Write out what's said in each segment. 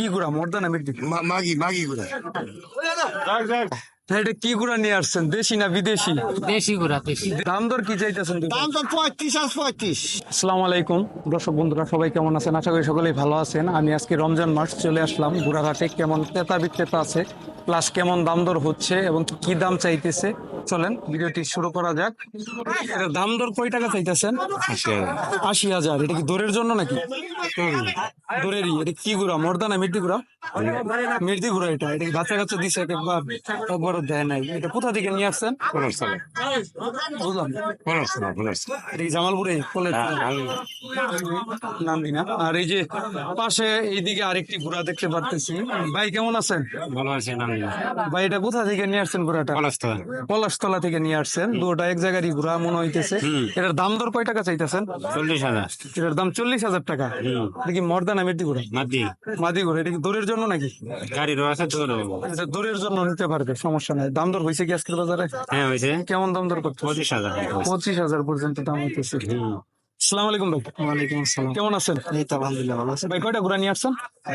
কি গুড়া? মর্দা না মির্দি মা- মাগি মাগি গুড়া। এটা কি গুড়া নিয়ে আসছেন? দেশি না বিদেশি? দেশি গুড়া দেশি। দাম দর কি চাইতেছেন দাম তো পঁয়ত্রিশ আর পঁয়ত্রিশ। আসসালামু আলাইকুম। দর্শক বন্ধুরা সবাই কেমন আছেন? আশা করি সকলেই ভালো আছেন। আমি আজকে রমজান মাস চলে আসলাম কেমন ক্রেতা বিক্রেতা আছে প্লাস কেমন দাম দর হচ্ছে এবং কি দাম চাইতেছে? চলেন ভিডিওটি শুরু করা যাক। এটা দাম দর কয় টাকা চাইতেছেন? আশি হাজার। এটা কি দরের জন্য নাকি? দরেরই। এটা কি গুড়া? মর্দা না মির্দি গুড়া? মির্দি গুড়া এটা। এটা কি বাচ্চা কাচ্চা দিছে একবার দেয় নাই। এটা কোথা থেকে নিয়ে আসছেন? বুঝলাম জামালপুরে কলেজ? না? আর এই যে পাশে এইদিকে আরেকটি ঘোড়া দেখতে পারতেছি। ভাই কেমন আছেন? ভালো ভাই এটা কোথা থেকে নিয়ে আসছেন ঘোড়াটা? পলাশতলা। থেকে নিয়ে আসছেন। দুটা এক জায়গারই ঘোড়া মনে হইতেছে। এটার দাম দর কয় টাকা চাইতেছেন? চল্লিশ হাজার। এটার দাম চল্লিশ হাজার টাকা? এটা কি মর্দা না মেটি ঘোড়া? মাদি। মাদি ঘোড়া এটা কি দৌড়ের জন্য নাকি? গাড়ি রয়েছে দৌড়ের জন্য নিতে পারবে সমস্যা নাই দাম দর হয়েছে কি আজকের বাজারে? হ্যাঁ হয়েছে। কেমন দাম দর করতে পঁচিশ হাজার। পঁচিশ হাজার পর্যন্ত দাম হইতেছে। সালাম আলাইকুম ভাই। ওয়ালাইকুম আসসালাম। কেমন আছেন? এই তো আলহামদুলিল্লাহ ভালো আছে। ভাই কয়টা ঘোড়া নিয়ে আসছেন?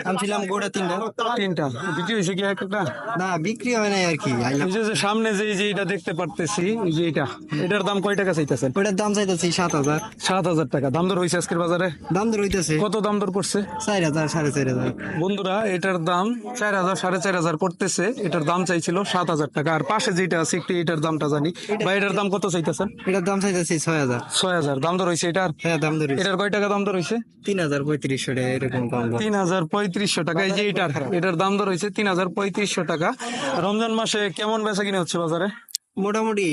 আনছিলাম গোড়া তিনটা। তিনটা। বিক্রি হয়েছে কি একটা? না বিক্রি হয় নাই আর কি। যে যে সামনে যে যে এটা দেখতে পারতেছি যে এটা। এটার দাম কয় টাকা চাইতেছেন? ওটার দাম চাইতেছি সাত হাজার। সাত হাজার টাকা। দাম দর হয়েছে আজকের বাজারে? দাম তো রইতেছে কত দাম দর পড়ছে চার হাজার সাড়ে চার হাজার। বন্ধুরা এটার দাম চার হাজার সাড়ে চার হাজার পড়তেছে এটার দাম চাইছিল সাত হাজার টাকা। আর পাশে যেটা আছে একটু এটার দামটা জানি। বা এটার দাম কত চাইতেছেন? এটার দাম চাইতেছি ছয় হাজার। ছয় হাজার। দাম দর হয়েছে এটার হ্যাঁ দাম ধরে এটার কয় টাকা দাম দর হয়েছে তিন হাজার পঁয়ত্রিশশো টাকা এরকম দর। তিন হাজার পঁয়ত্রিশশো টাকা এই যে এটার এটার দাম দর হয়েছে তিন হাজার পঁয়ত্রিশশো টাকা। রমজান মাসে কেমন বেচা কিনে হচ্ছে বাজারে? মোটামুটি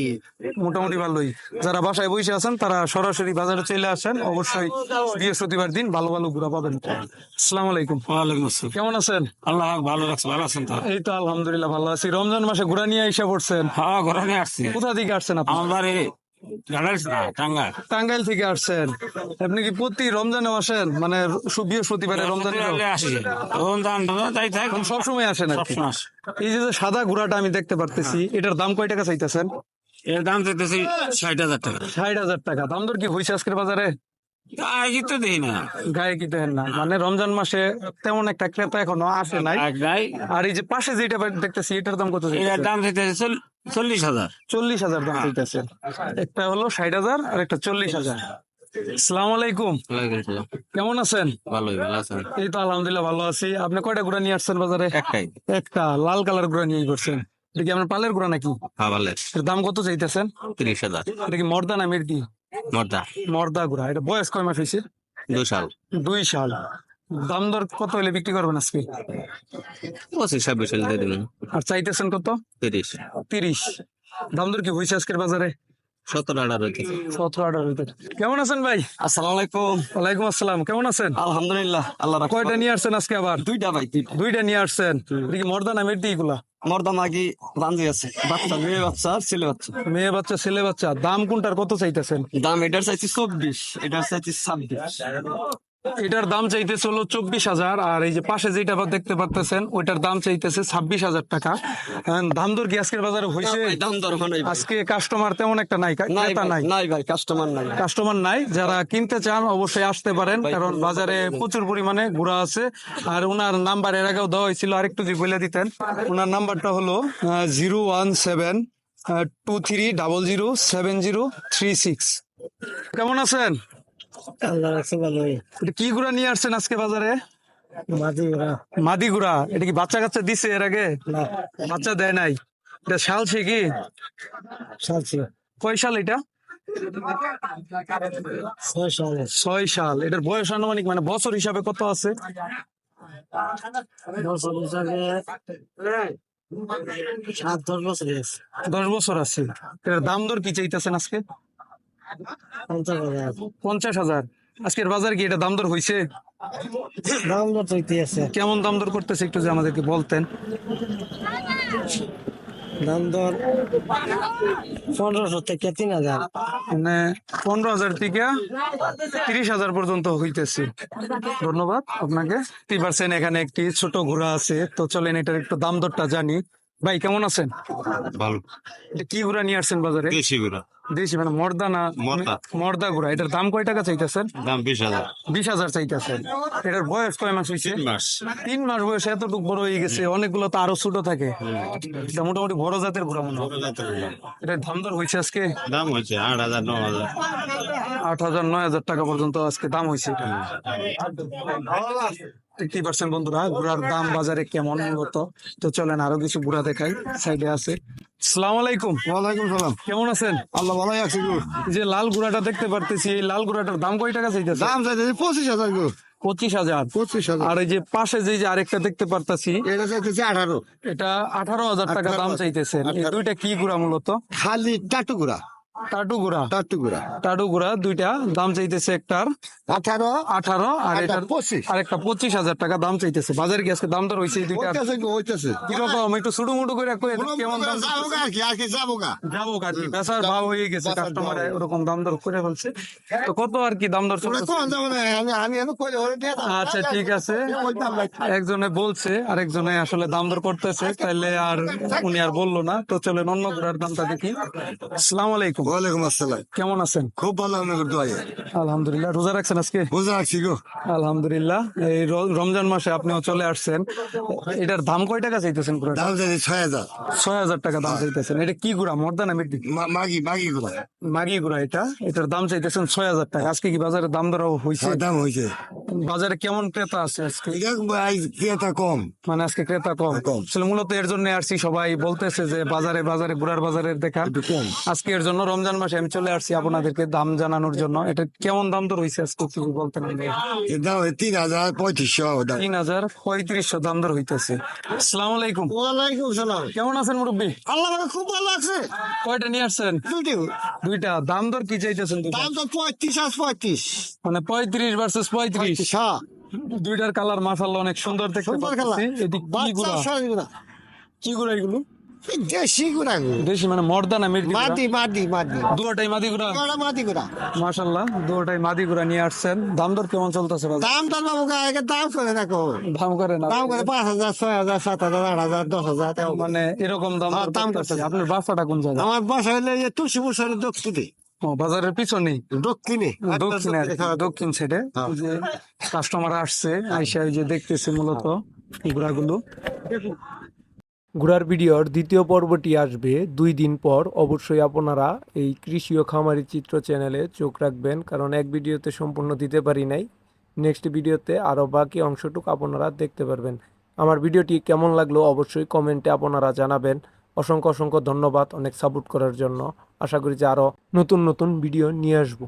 মোটামুটি ভালোই। যারা বাসায় বসে আছেন তারা সরাসরি বাজারে চলে আসেন। অবশ্যই বৃহস্পতিবার দিন ভালো ভালো ঘুরা পাবেন। আসসালামু আলাইকুম। ওয়ালাইকুম আসসালাম। কেমন আছেন? আল্লাহ ভালো রাখছে ভালো আছেন তো? এই তো আলহামদুলিল্লাহ ভালো আছি। রমজান মাসে ঘুরা নিয়ে এসে পড়ছেন? হ্যাঁ ঘরে নিয়ে আসছি। কোথা থেকে আসছেন আপনি? আমার টাঙ্গাইল। থেকে আসছেন। আপনি কি প্রতি রমজানে আসেন? মানে বৃহস্পতিবারে রমজান সবসময় আসেন। এই যে যে সাদা ঘোড়াটা আমি দেখতে পারতেছি এটার দাম কয় টাকা চাইতেছেন? এর দাম চাইতেছি ষাট হাজার টাকা। ষাট হাজার টাকা। দাম দর কি হয়েছে আজকের বাজারে? দিই না। গায়ে কি দেন না। মানে রমজান মাসে তেমন একটা ক্রেতা এখনও আসে নাই। আর এই যে পাশে যেটা দেখতেছি এটার দাম কত এটার দাম চল- চল্লিশ হাজার। চল্লিশ হাজার দাম চাইতেছে একটা হলো ষাট হাজার আর একটা চল্লিশ হাজার। আলাইকুম। কেমন আছেন? ভালো আছেন। এই তো আলহামদুলিল্লাহ ভালো আছি। আপনি কয়টা গুড়া নিয়ে আসছেন বাজারে? একটাই। একটা লাল কালার গুড়া নিয়ে করছেন এটা কি আপনার পালের গুড়া নাকি? হ্যাঁ ভালো এর দাম কত চাইতেছেন? তিরিশ হাজার। এটা কি মর্দা না মির্দি মর্দা। মর্দা গুড়া এটা বয়স কয় মাস হয়েছে? দুই সাল। দুই সাল। দাম দর কত হলে বিক্রি করবেন আজকে? পঁচিশ ছাব্বিশ দিয়ে দিন আর চাইতেছেন কত? তিরিশ। তিরিশ। দাম দর কি হয়েছে আজকের বাজারে? সতেরো আঠারো সতেরো আঠারো ভিতরে। কেমন আছেন ভাই? আসসালামু আলাইকুম। ওয়ালাইকুম আসসালাম। কেমন আছেন? আলহামদুলিল্লাহ আল্লাহ কয়টা নিয়ে আসছেন আজকে আবার? দুইটা ভাই দুইটা নিয়ে আসছেন। মর্দা না মির্দি এগুলা? মর্দা বান্ধি আছে বাচ্চা মেয়ে বাচ্চা আর ছেলে বাচ্চা। মেয়ে বাচ্চা ছেলে বাচ্চা দাম কোনটার কত চাইতেছেন? দাম এটার চাইছি চব্বিশ এটার চাইছি ছাব্বিশ। এটার দাম চাইতেছে হলো চব্বিশ হাজার আর এই যে পাশে যেটা আবার দেখতে পারতেছেন ওইটার দাম চাইতেছে ছাব্বিশ হাজার টাকা। আহ, দাম দর কি আজকের বাজারে হয়েছে? দাম দর হয়। আজকে কাস্টমার তেমন একটা নাই ক্রেতা নাই। নাই ভাই কাস্টমার নাই। কাস্টমার নাই যারা কিনতে চান অবশ্যই আসতে পারেন কারণ বাজারে প্রচুর পরিমাণে ঘোরা আছে। আর ওনার নাম্বার এর আগেও দেওয়া হয়েছিল আরেকটু যদি বলে দিতেন। ওনার নাম্বারটা হলো zero one seven two three double zero seven zero three six. কেমন আছেন? আল্লাহ রাখছে ভালোই। এটা কি গুড়া নিয়ে আসছেন আজকে বাজারে? মাদি গুড়া। এটা কি বাচ্চা কাচ্চা দিছে এর আগে? বাচ্চা দেয় নাই। এটা শাল সে কি? সালছি কয় সাল এটা? ছয় সাল এটার বয়স আনুমানিক মানে বছর হিসাবে কত আছে। দশ বছর আছে। এটার দাম দর কি চাইতেছেন আজকে? পঞ্চাশ হাজার। আজকের বাজার কি এটা দাম দর হয়েছে দাম দর আছে। কেমন দাম দর করতেছে একটু যে আমাদেরকে বলতেন? দাম দর পনেরোশো থেকে তিন হাজার। মানে পনেরো হাজার থেকে তিরিশ হাজার পর্যন্ত হইতেছে। ধন্যবাদ আপনাকে। পারছেন এখানে একটি ছোট ঘোড়া আছে। তো চলেন এটার একটু দাম দরটা জানি। ভাই কেমন আছেন? ভালো। এটা কি গুড়া নিয়ে আসছেন বাজারে? দেশি গুড়া। দেশি মানে মর্দা না? মর্দা। মর্দা গুড়া। এটার দাম কয় টাকা চাইতেছেন? দাম বিশ হাজার। বিশ হাজার চাইতেছেন। এটার বয়স কয় মাস হয়েছে তিন মাস। তিন মাস বয়সে এতটুকু বড় হয়ে গেছে অনেকগুলো তো আরও ছোট থাকে। এটা মোটামুটি বড় জাতের গুড়া মনে হয়। এটার দাম দর হয়েছে আজকে? দাম হচ্ছে আট হাজার ন হাজার। আট হাজার নয় হাজার টাকা পর্যন্ত আজকে দাম হয়েছে এটা। দেখতেই পারছেন বন্ধুরা গুড়ার দাম বাজারে কেমন মূলত? তো চলেন আরও কিছু গুড়া দেখাই সাইডে আছে। সালাম আলাইকুম। ওয়ালাইকুম সালাম। কেমন আছেন? আল্লাহ ভালোই আছে গো যে লাল গুড়াটা দেখতে পারতেছি এই লাল গুড়াটার দাম কয় টাকা চাইতেছে দাম চাইতেছে পঁচিশ হাজার গো পঁচিশ হাজার। পঁচিশ হাজার। আর এই যে পাশে যে যে আরেকটা দেখতে পারতাছি এটা চাইতেছে আঠারো। এটা আঠারো হাজার টাকা দাম 18,000 চাইতেছেন। দুইটা কি গুড়া মূলত? খালি টাটু গুড়া। টাটু গুড়া টাটু গুড়া টাটু গুড়া দুইটা দাম চাইতেছে একটার আঠারো। আঠারো আর এটার পঁচিশ। আর একটা পঁচিশ হাজার টাকা দাম চাইতেছে। বাজারে দাম হয়েছে এই দুইটা হইতেছে কীরকম? একটু করে কেমন দাম যাব আর কি আর বেচার ভাব হয়ে গেছে কাস্টমার ওরকম দাম দর করে ফেলছে। তো কত আর কি দাম দর দাও। আচ্ছা ঠিক আছে। একজনে বলছে আরেকজনে আসলে দাম দর করতেছে তাইলে আর উনি আর বলল না। তো চলেন অন্য ঘোড়ার দামটা দেখি। আসসালামু আলাইকুম। ওয়ালাইকুম আসসালাম। কেমন আছেন? খুব ভালো আলহামদুলিল্লাহ রোজা রাখছেন আজকে? বুঝতে রাখছি গো। আলহামদুলিল্লাহ এই রমজান মাসে আপনিও চলে আসছেন। এটার দাম কয় টাকা চাইতেছেন পুরো দাম চাইছে ছয় হাজার। ছয় হাজার টাকা দাম চাইতেছেন। এটা কি গুড়া মর্দা না মাগি মাগি গুলা মাগি গুড়া এটা। এটার দাম চাইতেছেন ছয় হাজার টাকা। আজকে কি বাজারে দাম দর হয়েছে দাম হয়েছে বাজারে কেমন ক্রেতা আছে আজকে? ক্রেতা কম। মানে আজকে ক্রেতা কম। কম। আসলে মূলত এর জন্য আসছি সবাই বলতেছে যে বাজারে বাজারে গুড়ার বাজারের দেখা। কম। আজকে এর জন্য রমজান মাসে আমি চলে আসছি আপনাদেরকে দাম জানানোর জন্য। এটা কেমন দাম দর হয়েছে আজকে একটু দাম হয় তিন হাজার পঁয়ত্রিশশো দাম। তিন হাজার পঁয়ত্রিশশো দাম দর হইতেছে। আসসালামু আলাইকুম। ওয়ালাইকুম সালাম। কেমন আছেন মুরব্বী? আল্লাহ খুব ভালো আছে। কয়টা নিয়ে আসছেন? দুটি দুইটা। দাম দর কি চাইতেছেন? দাম তো পঁয়ত্রিশ আর পঁয়ত্রিশ। মানে পঁয়ত্রিশ ভার্সেস পঁয়ত্রিশ। হ্যাঁ। দুইটার কালার মাসাল্লাহ অনেক সুন্দর দেখতে পাচ্ছি। এদিক কি গুড়া কি গুড়া এগুলো? দেশি গুড়া দেশি মানে মর্দা না মির্দি গুড়া? দুটাই মাদি গুড়া? দুটাই মাদি গুড়া। নিয়ে আসছেন। দাম দর কেমন চলতেছে বাজারে? দাম তার বাবু গায়ে দাম করে দাম করে না? করে মানে এরকম দাম হ্যাঁ, দাম করতেছে। আপনার বাসাটা কোন জায়গা? আমার বাসা দক্ষিণে। বাজারের পিছনেই? দক্ষিণে। দক্ষিণে দক্ষিণ। সাইডে হ্যাঁ। যে কাস্টমার আসছে আইসা যে দেখতেছে মূলত ঘোড়াগুলো ঘোড়ার ভিডিওর দ্বিতীয় পর্বটি আসবে দুই দিন পর। অবশ্যই আপনারা এই কৃষি ও খামারি চিত্র চ্যানেলে চোখ রাখবেন, কারণ এক ভিডিওতে সম্পূর্ণ দিতে পারি নাই। নেক্সট ভিডিওতে আরও বাকি অংশটুকু আপনারা দেখতে পারবেন। আমার ভিডিওটি কেমন লাগল অবশ্যই কমেন্টে আপনারা জানাবেন। অসংখ্য অসংখ্য ধন্যবাদ অনেক সাপোর্ট করার জন্য। আশা করি যে আরও নতুন নতুন ভিডিও নিয়ে আসব।